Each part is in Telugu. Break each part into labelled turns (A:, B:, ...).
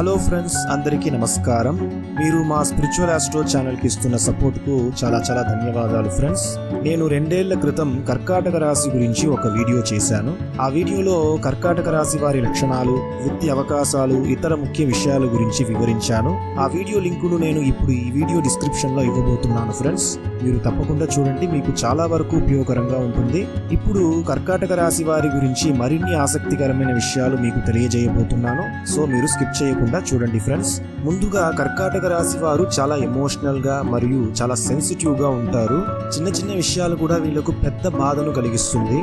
A: హలో ఫ్రెండ్స్ అందరికీ నమస్కారం. మీరు మా స్పిరిచువల్ ఆస్ట్రో ఛానల్కి ఇస్తున్న సపోర్ట్కు చాలా చాలా ధన్యవాదాలు ఫ్రెండ్స్. నేను రెండేళ్ళ క్రితం కర్కాటక రాశి గురించి ఒక వీడియో చేశాను. ఆ వీడియోలో కర్కాటక రాశి వారి లక్షణాలు వృత్తి అవకాశాలు ఇతర ముఖ్య విషయాల గురించి వివరించాను. ఆ వీడియో లింకును నేను ఇప్పుడు ఈ వీడియో డిస్క్రిప్షన్లో ఇవ్వబోతున్నాను ఫ్రెండ్స్. మీరు తప్పకుండా చూడండి మీకు చాలా వరకు ఉపయోగకరంగా ఉంటుంది. ఇప్పుడు కర్కాటక రాశి వారి గురించి మరిన్ని ఆసక్తికరమైన విషయాలు మీకు తెలియజేయబోతున్నాను. సో మీరు స్కిప్ చేయకుండా చూడండి ఫ్రెండ్స్. ముందుగా కర్కాటక రాశి వారు చాలా ఎమోషనల్గా మరియు చాలా సెన్సిటివ్గా ఉంటారు. చిన్న చిన్న విషయాలు కూడా వీళ్ళకు పెద్ద బాధను కలిగిస్తుంది.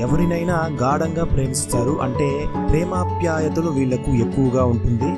A: ఎవరినైనా గాఢంగా ప్రేమిస్తారు. అంటే ప్రేమాప్యాయతలు వీళ్ళకు ఎక్కువగా ఉంటుంది.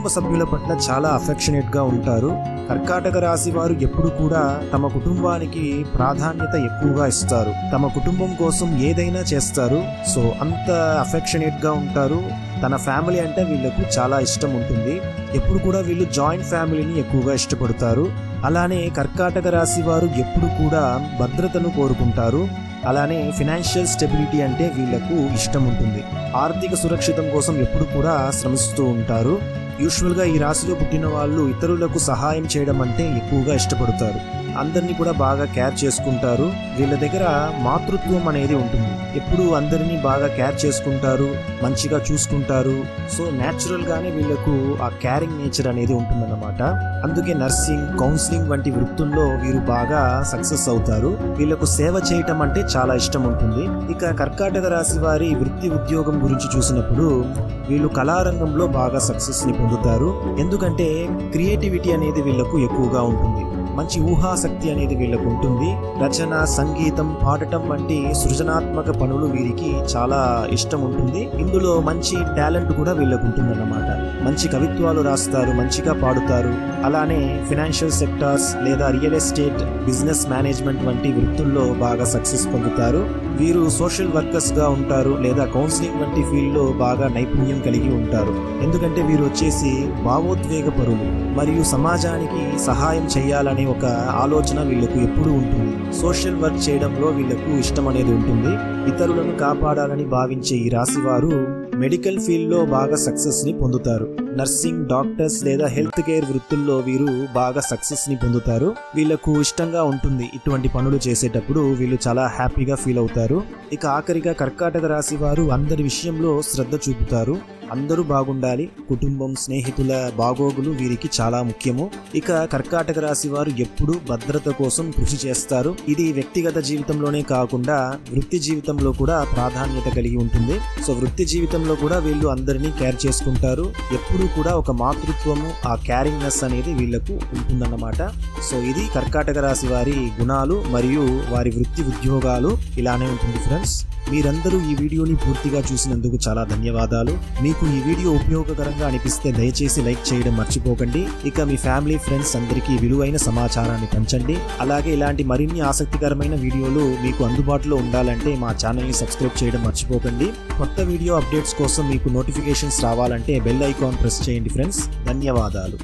A: కుటుంబ సభ్యుల పట్ల చాలా అఫెక్షనేట్గా ఉంటారు. కర్కాటక రాశి వారు ఎప్పుడు కూడా తమ కుటుంబానికి ప్రాధాన్యత ఎక్కువగా ఇస్తారు. తమ కుటుంబం కోసం ఏదైనా చేస్తారు. సో అంత అఫెక్షనేట్గా ఉంటారు. తన ఫ్యామిలీ అంటే వీళ్ళకు చాలా ఇష్టం ఉంటుంది. ఎప్పుడు కూడా వీళ్ళు జాయింట్ ఫ్యామిలీని ఎక్కువగా ఇష్టపడతారు. అలానే కర్కాటక రాశి వారు ఎప్పుడు కూడా భద్రతను కోరుకుంటారు. అలానే ఫినాన్షియల్ స్టెబిలిటీ అంటే వీళ్ళకు ఇష్టం ఉంటుంది. ఆర్థిక సురక్షితం కోసం ఎప్పుడు కూడా శ్రమిస్తూ ఉంటారు. యూజువల్గా ఈ రాశిలో పుట్టిన వాళ్ళు ఇతరులకు సహాయం చేయడం అంటే ఎక్కువగా ఇష్టపడతారు. అందరినీ కూడా బాగా కేర్ చేసుకుంటారు. వీళ్ళ దగ్గర మాతృత్వం అనేది ఉంటుంది. ఎప్పుడు అందరినీ బాగా కేర్ చేసుకుంటారు మంచిగా చూసుకుంటారు. సో న్యాచురల్ గానే వీళ్ళకు ఆ క్యారింగ్ నేచర్ అనేది ఉంటుందన్నమాట. అందుకే నర్సింగ్ కౌన్సిలింగ్ వంటి వృత్తుల్లో వీరు బాగా సక్సెస్ అవుతారు. వీళ్ళకు సేవ చేయటం అంటే చాలా ఇష్టం ఉంటుంది. ఇక కర్కాటక రాశి వారి వృత్తి ఉద్యోగం గురించి చూసినప్పుడు వీళ్ళు కళారంగంలో బాగా సక్సెస్ని పొందుతారు. ఎందుకంటే క్రియేటివిటీ అనేది వీళ్ళకు ఎక్కువగా ఉంటుంది. మంచి ఊహాశక్తి అనేది వీళ్ళకు ఉంటుంది. రచన సంగీతం పాడటం వంటి సృజనాత్మక పనులు వీరికి చాలా ఇష్టం ఉంటుంది. ఇందులో మంచి టాలెంట్ కూడా వీళ్ళకు ఉంటుందన్నమాట. మంచి కవిత్వాలు రాస్తారు మంచిగా పాడుతారు. అలానే ఫినాన్షియల్ సెక్టార్స్ లేదా రియల్ ఎస్టేట్ బిజినెస్ మేనేజ్మెంట్ వంటి వృత్తుల్లో బాగా సక్సెస్ పొందుతారు. వీరు సోషల్ వర్కర్స్గా ఉంటారు లేదా కౌన్సిలింగ్ వంటి ఫీల్డ్లో బాగా నైపుణ్యం కలిగి ఉంటారు. ఎందుకంటే వీరు వచ్చేసి భావోద్వేగ పరులు మరియు సమాజానికి సహాయం చేయాలనే ఒక ఆలోచన వీళ్ళకు ఎప్పుడూ ఉంటుంది. సోషల్ వర్క్ చేయడంలో వీళ్ళకు ఇష్టం అనేది ఉంటుంది. ఇతరులను కాపాడాలని భావించే ఈ రాశి వారు మెడికల్ ఫీల్డ్లో బాగా సక్సెస్ని పొందుతారు. నర్సింగ్ డాక్టర్స్ లేదా హెల్త్ కేర్ వృత్తుల్లో వీరు బాగా సక్సెస్ని పొందుతారు. వీళ్ళకు ఇష్టంగా ఉంటుంది ఇటువంటి పనులు చేసేటప్పుడు వీళ్ళు చాలా హ్యాపీగా ఫీల్ అవుతారు. ఇక ఆఖరిగా కర్కాటక రాశి వారు అందరి విషయంలో శ్రద్ధ చూపుతారు. అందరూ బాగుండాలి. కుటుంబం స్నేహితుల బాగోగులు వీరికి చాలా ముఖ్యము. ఇక కర్కాటక రాశి వారు ఎప్పుడు భద్రత కోసం కృషి చేస్తారు. ఇది వ్యక్తిగత జీవితంలోనే కాకుండా వృత్తి జీవితంలో కూడా ప్రాధాన్యత కలిగి ఉంటుంది. సో వృత్తి జీవితంలో కూడా వీళ్ళు అందరినీ కేర్ చేసుకుంటారు. ఎప్పుడు ఎప్పుడూ కూడా ఒక మాతృత్వము ఆ క్యారింగ్నెస్ అనేది వీళ్ళకు ఉంటుందన్నమాట. సో ఇది కర్కాటక రాశి వారి గుణాలు మరియు వారి వృత్తి ఉద్యోగాలు ఇలానే ఉంటుంది ఫ్రెండ్స్ మీరందరూ ఈ వీడియోని పూర్తిగా చూసినందుకు చాలా ధన్యవాదాలు. మీకు ఈ వీడియో ఉపయోగకరంగా అనిపిస్తే దయచేసి లైక్ చేయడం మర్చిపోకండి. ఇక మీ ఫ్యామిలీ ఫ్రెండ్స్ అందరికీ విలువైన సమాచారాన్ని పంచండి. అలాగే ఇలాంటి మరిన్ని ఆసక్తికరమైన వీడియోలు మీకు అందుబాటులో ఉండాలంటే మా ఛానల్ని సబ్స్క్రైబ్ చేయడం మర్చిపోకండి. కొత్త వీడియో అప్డేట్స్ కోసం మీకు నోటిఫికేషన్స్ రావాలంటే బెల్ ఐకాన్ ప్రెస్ చేయండి ఫ్రెండ్స్. ధన్యవాదాలు.